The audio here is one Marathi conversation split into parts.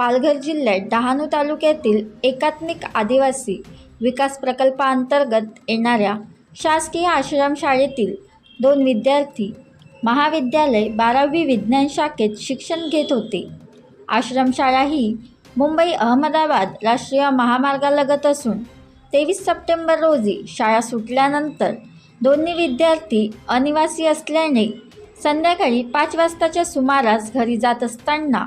पालघर जिल्ह्यात डहाणू तालुक्यातील एकात्मिक आदिवासी विकास प्रकल्पाअंतर्गत येणाऱ्या शासकीय आश्रमशाळेतील दोन विद्यार्थी महाविद्यालय बारावी विज्ञान शाखेत शिक्षण घेत होते. आश्रमशाळा ही मुंबई अहमदाबाद राष्ट्रीय महामार्गालगत असून तेवीस सप्टेंबर रोजी शाळा सुटल्यानंतर दोन्ही विद्यार्थी अनिवासी असल्याने संध्याकाळी पाच वाजताच्या सुमारास घरी जात असताना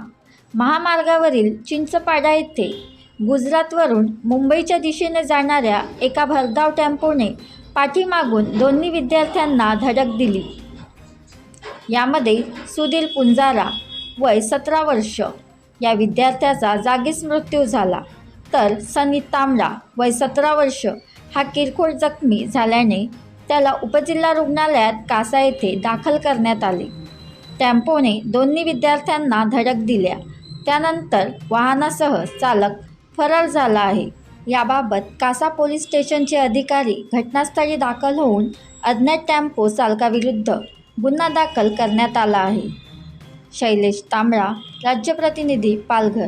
महामार्गावरील चिंचपाडा येथे गुजरातवरून मुंबईच्या दिशेने जाणाऱ्या एका भरधाव टेम्पोने पाठीमागून दोन्ही विद्यार्थ्यांना धडक दिली. यामध्ये सुधीर पुंजारा वय सतरा वर्ष. या विद्यार्थ्याचा जागीच मृत्यू झाला. तर सनी तांबडा वय सतरा वर्ष. हा किरकोळ जखमी झाल्याने त्याला उपजिल्हा रुग्णालयात कासा येथे दाखल करण्यात आले. टेम्पोने दोन्ही विद्यार्थ्यांना धडक दिल्या. त्यानंतर वाहनासह चालक फरार झाला आहे. याबाबत कासा पोलीस स्टेशनचे अधिकारी घटनास्थळी दाखल होऊन अज्ञात टेम्पो चालकाविरुद्ध गुन्हा दाखल करण्यात आला आहे. शैलेश तांबळा राज्यप्रतिनिधी पालघर.